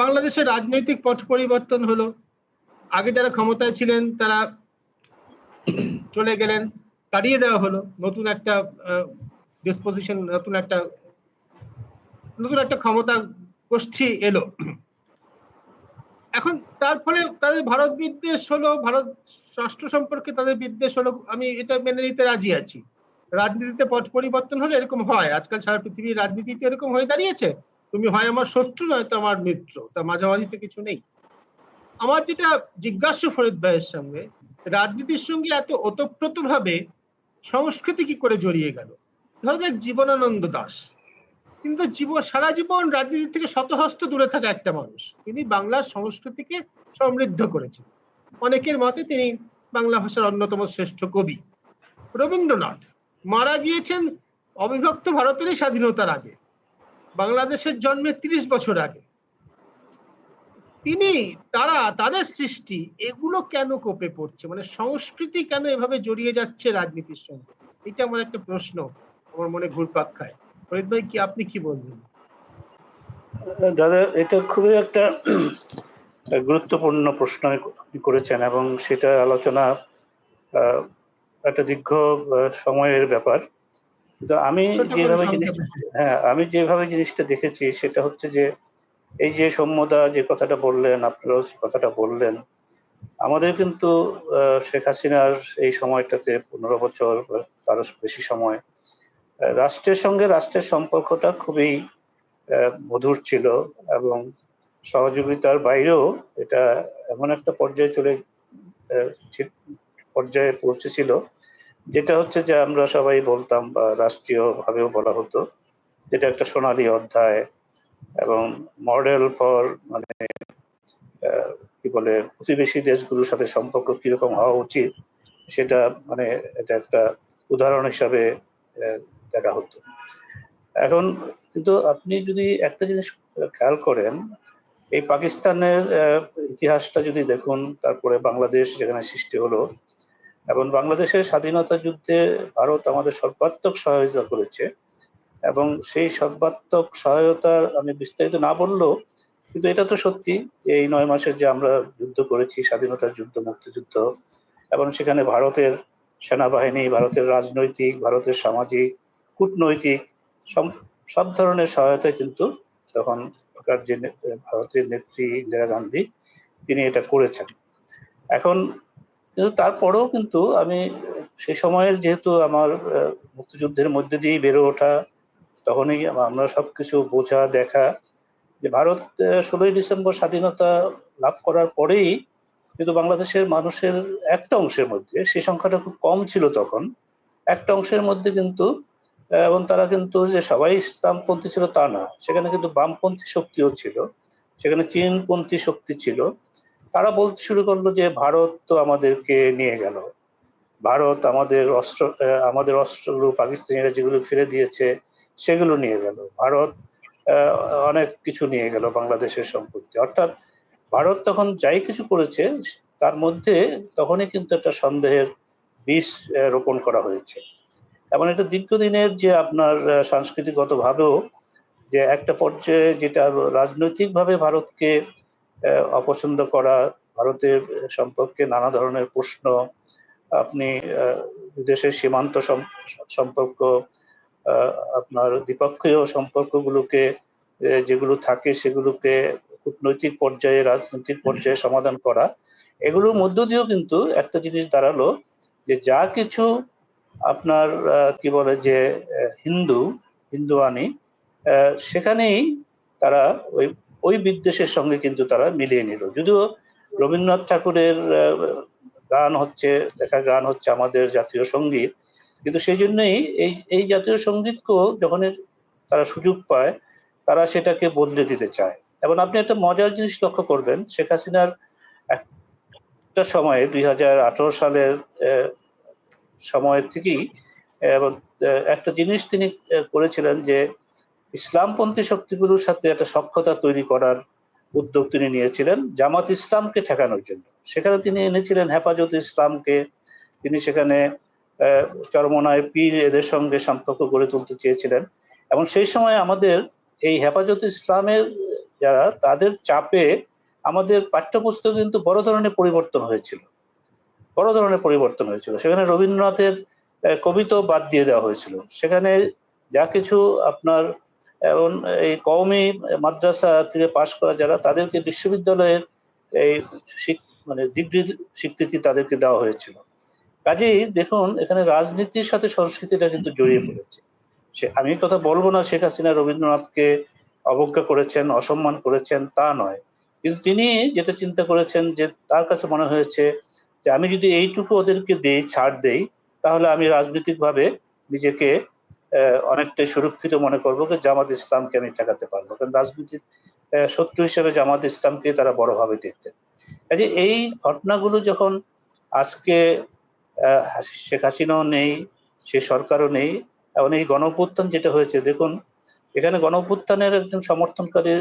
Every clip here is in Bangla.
বাংলাদেশের রাজনৈতিক পট পরিবর্তন হলো। আগে যারা ক্ষমতায় ছিলেন, তারা চলে গেলেন, তাড়িয়ে দেওয়া হলো। নতুন একটা ডিসপোজিশন নতুন একটা নতুন একটা ক্ষমতা গোষ্ঠী এলো। এখন তার ফলে তাদের ভারত বিদ্বেষ হলো, ভারত রাষ্ট্র সম্পর্কে তাদের বিদ্বেষ হলো, আমি এটা মেনে নিতে রাজি আছি। রাজনীতিতে পট পরিবর্তন হলে এরকম হয়। আজকাল সারা পৃথিবীর রাজনীতিতে এরকম হয়ে দাঁড়িয়েছে। তুমি হয় আমার শত্রু নয়তো আমার মিত্র। তা মাঝামাঝিতে কিছু নেই। আমার যেটা জিজ্ঞাসা ফরিদ ভাইয়ের সঙ্গে, রাজনীতির সঙ্গে এত ওতপ্রোত ভাবে সংস্কৃতি কি করে জড়িয়ে গেল? ধরো যাক জীবনানন্দ দাস। কিন্তু জীবন সারা জীবন রাজনীতি থেকে শতহস্ত দূরে থাকা একটা মানুষ। তিনি বাংলার সংস্কৃতিকে সমৃদ্ধ করেছেন। অনেকের মতে তিনি বাংলা ভাষার অন্যতম শ্রেষ্ঠ কবি। রবীন্দ্রনাথ মারা গিয়েছেন অবিভক্ত ভারতেরই স্বাধীনতার আগে। বাংলাদেশের জন্মের তিরিশ বছর আগে। তিনি, তারা, তাদের সৃষ্টি এগুলো কেন কোপে পড়ছে? মানে সংস্কৃতি কেন এভাবে জড়িয়ে যাচ্ছে রাজনীতির সঙ্গে? এটা আমার একটা প্রশ্ন আমার মনে ঘুরপাক খায়। ফরিদ ভাই, কি, আপনি কি বলবেন? দাদা, এটা খুবই একটা গুরুত্বপূর্ণ প্রশ্ন করেছেন এবং সেটা আলোচনা একটা দীর্ঘ সময়ের ব্যাপার। কিন্তু আমি যেভাবে জিনিসটা হ্যাঁ আমি যেভাবে জিনিসটা দেখেছি সেটা হচ্ছে যে এই যে সৌম্যদা যে কথাটা বললেন আপনারাও যে কথাটা বললেন আমাদের কিন্তু শেখ হাসিনার এই সময়টাতে পনেরো বছর তারও বেশি সময় রাষ্ট্রের সঙ্গে রাষ্ট্রের সম্পর্কটা খুবই মধুর ছিল এবং সহযোগিতার বাইরেও এটা এমন একটা পর্যায়ে চলে পর্যায়ে পৌঁছেছিল যেটা হচ্ছে যে আমরা সবাই বলতাম বা রাষ্ট্রীয় ভাবেও বলা হতো, যেটা একটা সোনালী অধ্যায় এবং মডেল ফর মানে কি বলে, প্রতিবেশী দেশগুলোর সাথে সম্পর্ক কীরকম হওয়া উচিত, সেটা মানে এটা একটা উদাহরণ হিসাবে দেখা হতো। এখন কিন্তু আপনি যদি একটা জিনিস খেয়াল করেন, এই পাকিস্তানের ইতিহাসটা যদি দেখুন, তারপরে বাংলাদেশ যেখানে সৃষ্টি হলো এবং বাংলাদেশের স্বাধীনতা যুদ্ধে ভারত আমাদের সর্বাত্মক সহায়তা করেছে। এবং সেই সর্বাত্মক সহায়তার আমি বিস্তারিত না বললেও কিন্তু এটা তো সত্যি এই নয় মাসের যে আমরা যুদ্ধ করেছি স্বাধীনতার যুদ্ধ, মুক্তিযুদ্ধ, এবং সেখানে ভারতের সেনাবাহিনী, ভারতের রাজনৈতিক, ভারতের সামাজিক, কূটনৈতিক সব ধরনের সহায়তা কিন্তু তখন যে ভারতের নেত্রী ইন্দিরা গান্ধী তিনি এটা করেছেন। এখন কিন্তু তারপরেও কিন্তু আমি সেই সময়ের যেহেতু আমার মুক্তিযুদ্ধের মধ্যে দিয়েই বেড়ে ওঠা, তখনই আমরা সবকিছু বোঝা, দেখা যে ভারত ষোলোই ডিসেম্বর স্বাধীনতা লাভ করার পরেই কিন্তু বাংলাদেশের মানুষের একটা অংশের মধ্যে, সেই সংখ্যাটা খুব কম ছিল তখন, একটা অংশের মধ্যে কিন্তু এবং তারা কিন্তু যে সবাই ইসলামপন্থী ছিল তা না, সেখানে কিন্তু বামপন্থী শক্তিও ছিল, সেখানে চীনপন্থী শক্তি ছিল তারা বলতে শুরু করল যে, ভারত তো আমাদেরকে নিয়ে গেল। ভারত আমাদের অস্ত্র আমাদের অস্ত্রগুলো, পাকিস্তানিরা যেগুলো ফিরে দিয়েছে, সেগুলো নিয়ে গেল। ভারত অনেক কিছু নিয়ে গেল বাংলাদেশের সম্পত্তি। অর্থাৎ ভারত তখন যাই কিছু করেছে, তার মধ্যে তখনই কিন্তু একটা সন্দেহের বীজ রোপণ করা হয়েছে। এমন একটা দীর্ঘদিনের যে আপনার সাংস্কৃতিকগতভাবেও যে একটা পর্যায়ে যেটা রাজনৈতিকভাবে ভারতকে অপছন্দ করা ভারতের সম্পর্কে নানা ধরনের প্রশ্ন। আপনি দেশের সীমান্ত সম্পর্ক আপনার দ্বিপক্ষীয় সম্পর্কগুলোকে যেগুলো থাকে সেগুলোকে কূটনৈতিক পর্যায়ে, রাজনৈতিক পর্যায়ে সমাধান করা। এগুলোর মধ্য দিয়েও কিন্তু একটা জিনিস দাঁড়াল যে যা কিছু আপনার কি বলে যে হিন্দু হিন্দু আনি সেখানেই তারা ওই ওই বিদ্বেষের সঙ্গে কিন্তু তারা মিলিয়ে নিল। যদিও রবীন্দ্রনাথ ঠাকুরের গান হচ্ছে, লেখা গান হচ্ছে আমাদের জাতীয় সংগীত, কিন্তু সেই জন্যই এই এই জাতীয় সঙ্গীতকেও যখন তারা সুযোগ পায়, তারা সেটাকে বদলে দিতে চায়। এবং আপনি একটা মজার জিনিস লক্ষ্য করবেন, শেখ হাসিনার একটা সময়ে দুই হাজার আঠারো সালের সময়ের থেকেই, এবং একটা জিনিস তিনি করেছিলেন যে ইসলামপন্থী শক্তিগুলোর সাথে একটা সক্ষতা তৈরি করার উদ্যোগ তিনি নিয়েছিলেন জামাত ইসলামকে ঠেকানোর জন্য। সেখানে তিনি এনেছিলেন হেফাজত ইসলামকে। তিনি সেখানে চরমনায় পীর এদের সঙ্গে সম্পর্ক গড়ে তুলতে চেয়েছিলেন। এবং সেই সময় আমাদের এই হেফাজত ইসলামের যারা, তাদের চাপে আমাদের পাঠ্যপুস্তক কিন্তু বড় ধরনের পরিবর্তন হয়েছিল। বড় ধরনের পরিবর্তন হয়েছিল। সেখানে রবীন্দ্রনাথের কবিতাও বাদ দিয়ে দেওয়া হয়েছিল। সেখানে যা কিছু আপনার এবং এই কওমি মাদ্রাসা থেকে পাশ করা যারা, তাদেরকে বিশ্ববিদ্যালয়ের এই মানে ডিগ্রি স্বীকৃতি তাদেরকে দেওয়া হয়েছিল। কাজেই দেখুন, এখানে রাজনীতির সাথে সংস্কৃতিটা কিন্তু জড়িয়ে পড়েছে। সে, আমি কথা বলব না, শেখ হাসিনা রবীন্দ্রনাথকে অবজ্ঞা করেছেন, অসম্মান করেছেন, তা নয়। কিন্তু তিনি যেটা চিন্তা করেছেন যে, তার কাছে মনে হয়েছে যে, আমি যদি এইটুকু ওদেরকে দেই, ছাড় দেই, তাহলে আমি রাজনৈতিকভাবে নিজেকে অনেকটাই সুরক্ষিত মনে করব যে জামাত ইসলামকে আমি ঠেকাতে পারব। কারণ রাজনীতির শত্রু হিসেবে জামাত ইসলামকে তারা বড়ভাবে দেখতেন। কাজে এই ঘটনাগুলো যখন আজকে শেখ হাসিনাও নেই, সে সরকারও নেই, এবং এই গণঅভ্যুত্থান যেটা হয়েছে, দেখুন, এখানে গণঅভ্যুত্থানের একজন সমর্থনকারী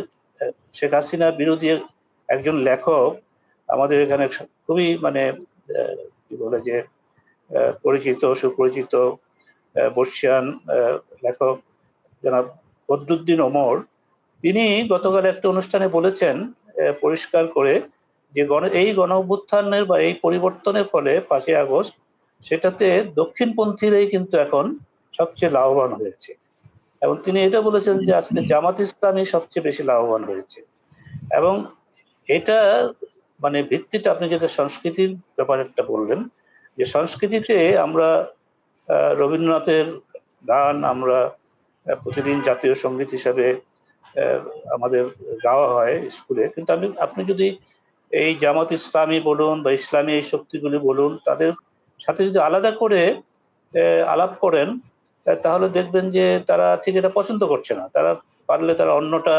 শেখ হাসিনা বিরোধী একজন লেখক, আমাদের এখানে খুবই মানে কি বলে যে পরিচিত, সুপরিচিত বর্ষিয়ান লেখক জনাব বদরুদ্দিন ওমর, তিনি গতকাল একটা অনুষ্ঠানে বলেছেন পরিষ্কার করে যে গণ, এই গণ অভ্যুত্থানের বা এই পরিবর্তনের ফলে পাঁচই আগস্ট সেটাতে দক্ষিণপন্থীরাই কিন্তু এখন সবচেয়ে লাভবান হয়েছে। এবং তিনি এটা বলেছেন যে আজকে জামাত ইসলামই সবচেয়ে বেশি লাভবান হয়েছে। এবং এটা মানে ভিত্তিটা আপনি যেটা সংস্কৃতির ব্যাপারে একটা বললেন, যে সংস্কৃতিতে আমরা রবীন্দ্রনাথের গান আমরা প্রতিদিন জাতীয় সংগীত হিসাবে আমাদের গাওয়া হয় স্কুলে। কিন্তু আমি, আপনি যদি এই জামাত ইসলামী বলুন বা ইসলামী এই শক্তিগুলি বলুন, তাদের সাথে যদি আলাদা করে আলাপ করেন তাহলে দেখবেন যে তারা ঠিক এটা পছন্দ করছে না। তারা পারলে তারা অন্যটা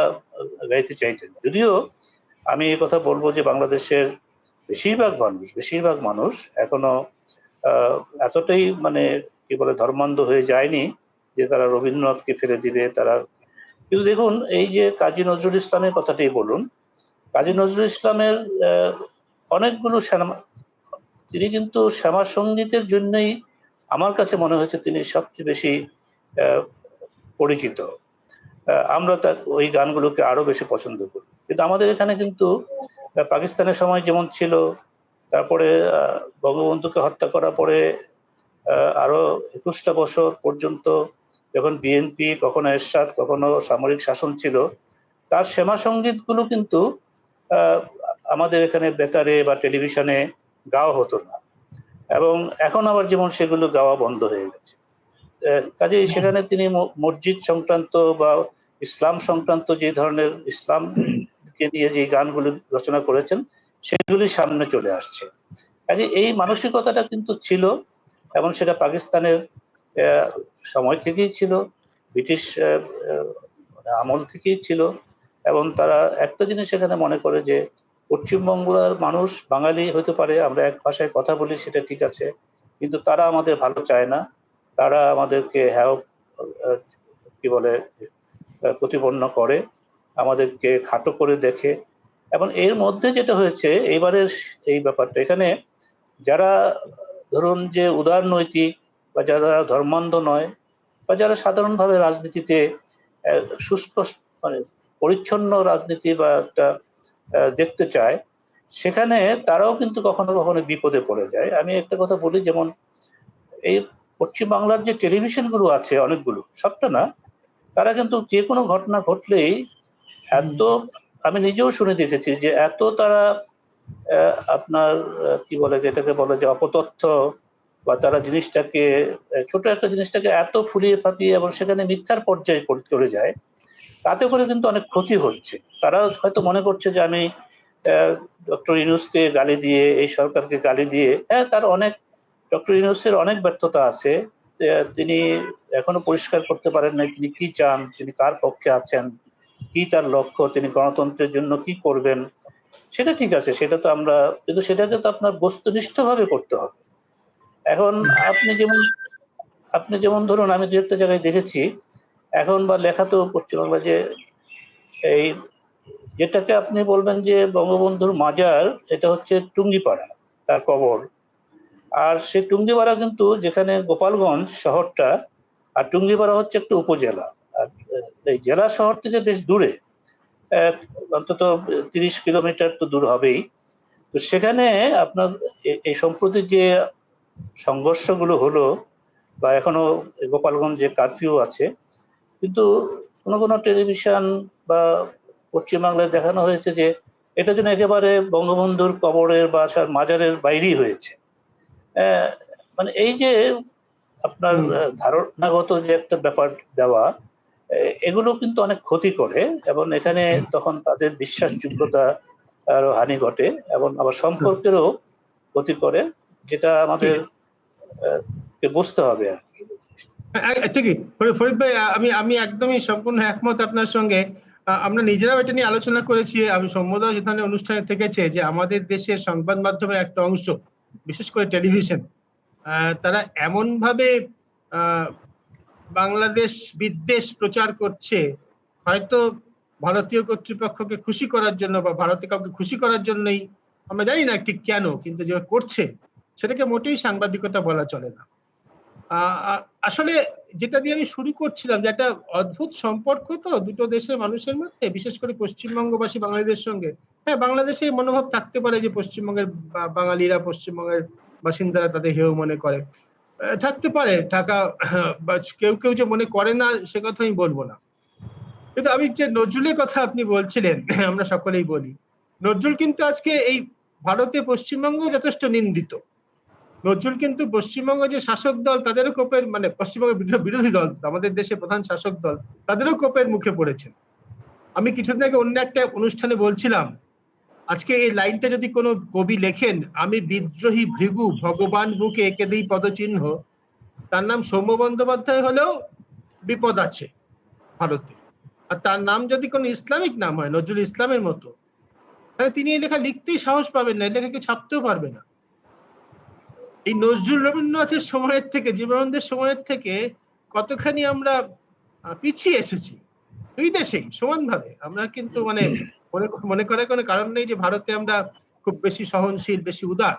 গাইতে চাইছেন। যদিও আমি এই কথা বলব যে বাংলাদেশের বেশিরভাগ মানুষ বেশিরভাগ মানুষ এখনও এতটাই মানে কি বলে, ধর্মান্ধ হয়ে যায়নি যে তারা রবীন্দ্রনাথকে ফেলে দিবে, তারা কিন্তু দেখুন, এই যে কাজী নজরুল ইসলামের কথাটাই বলুন, কাজী নজরুল ইসলামের অনেকগুলো শ্যামা- তিনি কিন্তু শ্যামা সঙ্গীতের জন্যই আমার কাছে মনে হয়েছে তিনি সবচেয়ে বেশি পরিচিত। আমরা তার ওই গানগুলোকে আরও বেশি পছন্দ করি। কিন্তু আমাদের এখানে কিন্তু পাকিস্তানের সময় যেমন ছিল, তারপরে বঙ্গবন্ধুকে হত্যা করার পরে আরও একুশটা বছর পর্যন্ত যখন বিএনপি, কখনো এরশাদ, কখনো সামরিক শাসন ছিল, তার শ্যামা সঙ্গীতগুলো কিন্তু আমাদের এখানে বেতারে বা টেলিভিশনে গাওয়া হতো না। এবং এখন আবার যেমন সেগুলো গাওয়া বন্ধ হয়ে গেছে। কাজেই সেখানে তিনি মসজিদ সংক্রান্ত বা ইসলাম সংক্রান্ত যে ধরনের ইসলামকে নিয়ে যে গানগুলি রচনা করেছেন, সেগুলি সামনে চলে আসছে। কাজে এই মানসিকতাটা কিন্তু ছিল এবং সেটা পাকিস্তানের সময় থেকেই ছিল ব্রিটিশ আহ, আমল থেকেই ছিল এবং তারা একটা জিনিস এখানে মনে করে যে পশ্চিমবঙ্গের মানুষ বাঙালি হতে পারে আমরা এক ভাষায় কথা বলি সেটা ঠিক আছে কিন্তু তারা আমাদের ভালো চায় না। তারা আমাদেরকে হ্যাও কি বলে প্রতিপন্ন করে আমাদেরকে খাটো করে দেখে এবং এর মধ্যে যেটা হয়েছে এইবারের এই ব্যাপারটা এখানে যারা ধরুন যে উদারনৈতিক বা যারা ধর্মান্ধ নয় বা যারা সাধারণভাবে রাজনীতিতে সুস্পষ্ট মানে পরিচ্ছন্ন রাজনীতি বা একটা দেখতে চায়, সেখানে তারাও কিন্তু কখনো কখনো বিপদে পড়ে যায়। আমি একটা কথা বলি, যেমন এই পশ্চিম বাংলার যে টেলিভিশনগুলো আছে অনেকগুলো, সবটা না, তারা কিন্তু যে কোনো ঘটনা ঘটলেই এত, আমি নিজেও শুনে দেখেছি যে এত তারা আপনার কি বলে যেটাকে বলে যে অপতথ্য বা তারা জিনিসটাকে ছোট একটা জিনিসটাকে এত ফুলিয়ে ফাঁপিয়ে এবং সেখানে মিথ্যার পর্যায়ে চলে যায়, তাতে করে কিন্তু অনেক ক্ষতি হচ্ছে। তারা হয়তো মনে করছে যে আমি ডক্টর ইউনুসকে গালি দিয়ে, এই সরকারকে গালি দিয়ে হ্যাঁ তার অনেক, ডক্টর ইউনুসের অনেক ব্যর্থতা আছে তিনি এখনও পরিষ্কার করতে পারেন নাই তিনি কি চান, তিনি কার পক্ষে আছেন, কি তার লক্ষ্য, তিনি গণতন্ত্রের জন্য কি করবেন সেটা ঠিক আছে, সেটা তো আমরা, কিন্তু সেটাকে তো আপনার বস্তুনিষ্ঠভাবে করতে হবে। এখন আপনি যেমন আপনি যেমন ধরুন, আমি দু একটা জায়গায় দেখেছি, এখন বা লেখা তো পশ্চিমবাংলা যে এই যেটাকে আপনি বলবেন যে বঙ্গবন্ধুর মাজার, এটা হচ্ছে টুঙ্গিপাড়া, তার কবর। আর সেই টুঙ্গিপাড়া কিন্তু যেখানে গোপালগঞ্জ শহরটা, আর টুঙ্গিপাড়া হচ্ছে একটা উপজেলা। আর এই জেলা শহর থেকে বেশ দূরে। অন্তত তিরিশ কিলোমিটার তো দূর হবেই। তো সেখানে আপনার এই সম্প্রতি যে সংঘর্ষগুলো হলো বা এখনও গোপালগঞ্জ যে কারফিউ আছে কিন্তু কোনো কোনো টেলিভিশন বা পশ্চিমবাংলায় দেখানো হয়েছে যে এটা যেন একেবারে বঙ্গবন্ধুর কবরের বা সার- মাজারের বাইরেই হয়েছে। মানে এই যে আপনার ধারণাগত যে একটা ব্যাপার দেওয়া এগুলো কিন্তু অনেক ক্ষতি করে এবং এখানে তখন তাদের বিশ্বাসযোগ্যতা আরও হানি ঘটে এবং আবার সম্পর্কেরও ক্ষতি করে যেটা আমাদের বুঝতে হবে আর ঠিকই। ফরিদ ভাই আমি আমি একদমই সম্পূর্ণ একমত আপনার সঙ্গে। আমরা নিজেরাও এটা নিয়ে আলোচনা করেছি আমি সম্বোধন যেখানে অনুষ্ঠানে থেকেছে যে আমাদের দেশের সংবাদ মাধ্যমের একটা অংশ বিশেষ করে টেলিভিশন তারা এমন ভাবে আহ, বাংলাদেশ বিদ্বেষ প্রচার করছে, হয়তো ভারতীয় কর্তৃপক্ষকে খুশি করার জন্য বা ভারতে কাউকে খুশি করার জন্যই, আমরা জানি না ঠিক কেন, কিন্তু যে করছে, সেটাকে মোটেই সাংবাদিকতা বলা চলে না। আসলে যেটা দিয়ে আমি শুরু করছিলাম, যে একটা অদ্ভুত সম্পর্ক তো দুটো দেশের মানুষের মধ্যে, বিশেষ করে পশ্চিমবঙ্গবাসী বাঙালিদের সঙ্গে। হ্যাঁ বাংলাদেশে মনোভাব থাকতে পারে যে পশ্চিমবঙ্গের বাঙালিরা পশ্চিমবঙ্গের বাসিন্দারা তাদের হেয় মনে করে। থাকতে পারে, থাকা, বা কেউ কেউ যে মনে করে না, সে কথা আমি বলব না। কিন্তু আমি যে নজরুলের কথা আপনি বলছিলেন, আমরা সকলেই বলি, নজরুল কিন্তু আজকে এই ভারতে পশ্চিমবঙ্গ যথেষ্ট নিন্দিত। নজরুল কিন্তু পশ্চিমবঙ্গ যে শাসক দল, তাদেরও কোপের মানে পশ্চিমবঙ্গের বিরোধী দল, আমাদের দেশের প্রধান শাসক দল, তাদেরও কোপের মুখে পড়েছেন। আমি কিছুদিন আগে অন্য একটা অনুষ্ঠানে বলছিলাম আজকে এই লাইনটা যদি কোনো কবি লেখেন, আমি বিদ্রোহী ভৃগু, ভগবান বুকে এঁকে দিই পদচিহ্ন তার নাম সৌম্য বন্দ্যোপাধ্যায় হলেও বিপদ আছে ভারতে। আর তার নাম যদি কোনো ইসলামিক নাম হয়, নজরুল ইসলামের মতো, তাহলে তিনি এই লেখা লিখতেই সাহস পাবেন না, এই লেখা কেউ ছাপতেও পারবে না। এই নজরুল রবীন্দ্রনাথের সময়ের থেকে, জীবনানন্দের সময়ের থেকে কতখানি আমরা পিছিয়ে এসেছি? দুই দেশেই, সমানভাবে। আমরা কিন্তু মানে মনে মনে করার কোনো কারণ নেই যে ভারতে আমরা খুব বেশি সহনশীল বেশি উদার।